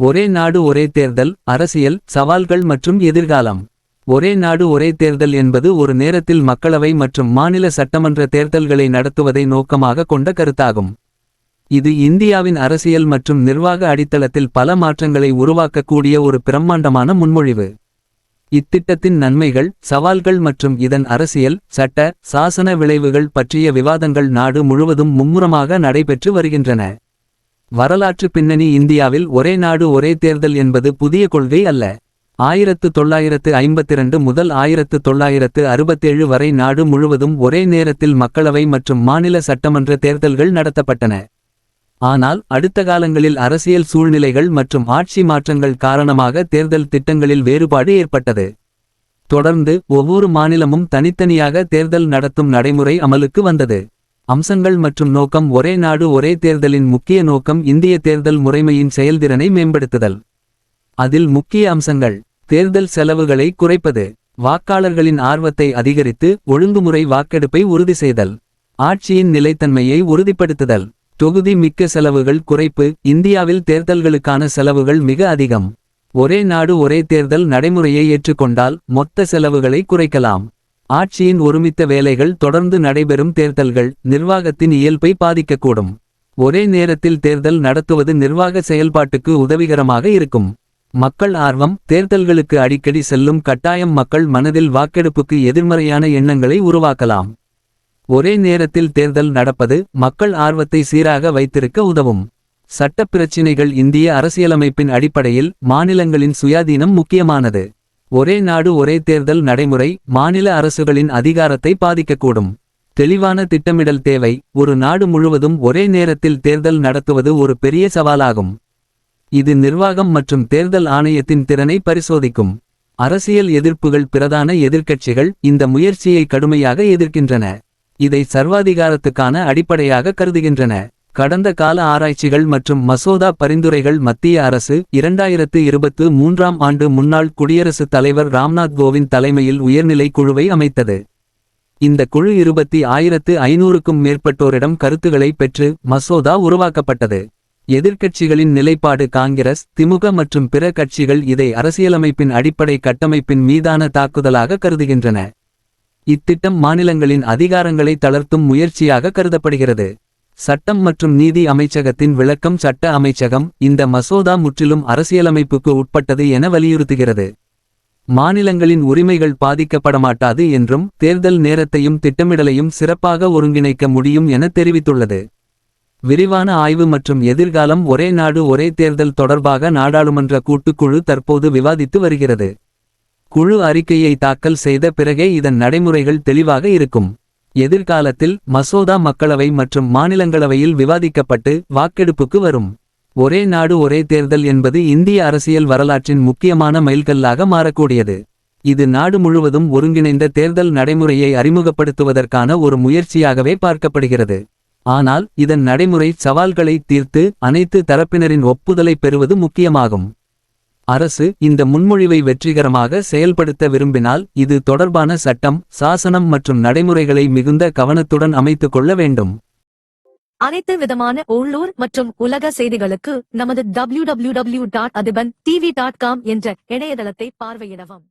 ஒரே நாடு ஒரே தேர்தல் அரசியல் சவால்கள் மற்றும் எதிர்காலம். ஒரே நாடு ஒரே தேர்தல் என்பது ஒரு நேரத்தில் மக்களவை மற்றும் மாநில சட்டமன்ற தேர்தல்களை நடத்துவதை நோக்கமாக கொண்ட கருத்தாகும். இது இந்தியாவின் அரசியல் மற்றும் நிர்வாக அடித்தளத்தில் பல மாற்றங்களை உருவாக்கக்கூடிய ஒரு பிரம்மாண்டமான முன்மொழிவு. இத்திட்டத்தின் நன்மைகள் சவால்கள் மற்றும் இதன் அரசியல் சட்ட சாசன விளைவுகள் பற்றிய விவாதங்கள் நாடு முழுவதும் மும்முரமாக நடைபெற்று வருகின்றன. வரலாற்று பின்னணி இந்தியாவில் ஒரே நாடு ஒரே தேர்தல் என்பது புதிய கொள்கை அல்ல. ஆயிரத்து தொள்ளாயிரத்து ஐம்பத்திரண்டு முதல் ஆயிரத்து தொள்ளாயிரத்து அறுபத்தேழு வரை நாடு முழுவதும் ஒரே நேரத்தில் மக்களவை மற்றும் மாநில சட்டமன்ற தேர்தல்கள் நடத்தப்பட்டன. ஆனால் அடுத்த காலங்களில் அரசியல் சூழ்நிலைகள் மற்றும் ஆட்சி மாற்றங்கள் காரணமாக தேர்தல் திட்டங்களில் வேறுபாடு ஏற்பட்டது. தொடர்ந்து ஒவ்வொரு மாநிலமும் தனித்தனியாக தேர்தல் நடத்தும் நடைமுறை அமலுக்கு வந்தது. அம்சங்கள் மற்றும் நோக்கம் ஒரே நாடு ஒரே தேர்தலின் முக்கிய நோக்கம் இந்திய தேர்தல் முறைமையின் செயல்திறனை மேம்படுத்துதல். அதில் முக்கிய அம்சங்கள் தேர்தல் செலவுகளை குறைப்பது வாக்காளர்களின் ஆர்வத்தை அதிகரித்து ஒழுங்குமுறை வாக்கெடுப்பை உறுதி செய்தல் ஆட்சியின் நிலைத்தன்மையை உறுதிப்படுத்துதல் தொகுதி மிக்க செலவுகள் குறைப்பு இந்தியாவில் தேர்தல்களுக்கான செலவுகள் மிக அதிகம். ஒரே நாடு ஒரே தேர்தல் நடைமுறையை ஏற்றுக்கொண்டால் மொத்த செலவுகளை குறைக்கலாம். ஆட்சியின் ஒருமித்த வேலைகள் தொடர்ந்து நடைபெறும் தேர்தல்கள் நிர்வாகத்தின் இயல்பை பாதிக்கக்கூடும். ஒரே நேரத்தில் தேர்தல் நடத்துவது நிர்வாக செயல்பாட்டுக்கு உதவிகரமாக இருக்கும். மக்கள் ஆர்வம் தேர்தல்களுக்கு அடிக்கடி செல்லும் கட்டாயம் மக்கள் மனதில் வாக்கெடுப்புக்கு எதிர்மறையான எண்ணங்களை உருவாக்கலாம். ஒரே நேரத்தில் தேர்தல் நடப்பது மக்கள் ஆர்வத்தை சீராக வைத்திருக்க உதவும். சட்டப் பிரச்சினைகள் இந்திய அரசியலமைப்பின் அடிப்படையில் மாநிலங்களின் சுயாதீனம் முக்கியமானது. ஒரே நாடு ஒரே தேர்தல் நடைமுறை மாநில அரசுகளின் அதிகாரத்தை பாதிக்கக்கூடும். தெளிவான திட்டமிடல் தேவை. ஒரு நாடு முழுவதும் ஒரே நேரத்தில் தேர்தல் நடத்துவது ஒரு பெரிய சவாலாகும். இது நிர்வாகம் மற்றும் தேர்தல் ஆணையத்தின் திறனை பரிசோதிக்கும். அரசியல் எதிர்ப்புகள் பிரதான எதிர்க்கட்சிகள் இந்த முயற்சியை கடுமையாக எதிர்க்கின்றன. இதை சர்வாதிகாரத்துக்கான அடிப்படையாக கருதுகின்றன. கடந்த கால ஆராய்ச்சிகள் மற்றும் மசோதா பரிந்துரைகள் மத்திய அரசு இரண்டாயிரத்து இருபத்து மூன்றாம் ஆண்டு முன்னாள் குடியரசுத் தலைவர் ராம்நாத் கோவிந்த் தலைமையில் உயர்நிலை குழுவை அமைத்தது. இந்த குழு இருபத்தி ஆயிரத்து ஐநூறுக்கும் மேற்பட்டோரிடம் கருத்துக்களை பெற்று மசோதா உருவாக்கப்பட்டது. எதிர்க்கட்சிகளின் நிலைப்பாடு காங்கிரஸ் திமுக மற்றும் பிற கட்சிகள் இதை அரசியலமைப்பின் அடிப்படை கட்டமைப்பின் மீதான தாக்குதலாக கருதுகின்றன. இத்திட்டம் மாநிலங்களின் அதிகாரங்களை தளர்த்தும் முயற்சியாக கருதப்படுகிறது. சட்டம் மற்றும் நீதி அமைச்சகத்தின் விளக்கம் சட்ட அமைச்சகம் இந்த மசோதா முற்றிலும் அரசியலமைப்புக்கு உட்பட்டது என வலியுறுத்துகிறது. மாநிலங்களின் உரிமைகள் பாதிக்கப்படமாட்டாது என்றும் தேர்தல் நேரத்தையும் திட்டமிடலையும் சிறப்பாக ஒருங்கிணைக்க முடியும் என தெரிவித்துள்ளது. விரிவான ஆய்வு மற்றும் எதிர்காலம் ஒரே நாடு ஒரே தேர்தல் தொடர்பாக நாடாளுமன்ற கூட்டுக்குழு தற்போது விவாதித்து வருகிறது. குழு அறிக்கையை தாக்கல் செய்த பிறகே இதன் நடைமுறைகள் தெளிவாக இருக்கும். எதிர்காலத்தில் மசோதா மக்களவை மற்றும் மாநிலங்களவையில் விவாதிக்கப்பட்டு வாக்கெடுப்புக்கு வரும். ஒரே நாடு ஒரே தேர்தல் என்பது இந்திய அரசியல் வரலாற்றின் முக்கியமான மைல்கல்லாக மாறக்கூடியது. இது நாடு முழுவதும் ஒருங்கிணைந்த தேர்தல் நடைமுறையை அறிமுகப்படுத்துவதற்கான ஒரு முயற்சியாகவே பார்க்கப்படுகிறது. ஆனால் இதன் நடைமுறை சவால்களை தீர்த்து அனைத்து தரப்பினரின் ஒப்புதலை பெறுவது முக்கியமாகும். அரசு இந்த முன்மொழிவை வெற்றிகரமாக செயல்படுத்த விரும்பினால் இது தொடர்பான சட்டம் சாசனம் மற்றும் நடைமுறைகளை மிகுந்த கவனத்துடன் அமைத்துக் கொள்ள வேண்டும். அனைத்து விதமான உள்ளூர் மற்றும் உலக செய்திகளுக்கு நமது W W W W dot Athiban T V dot com என்ற இணையதளத்தை பார்வையிடவும்.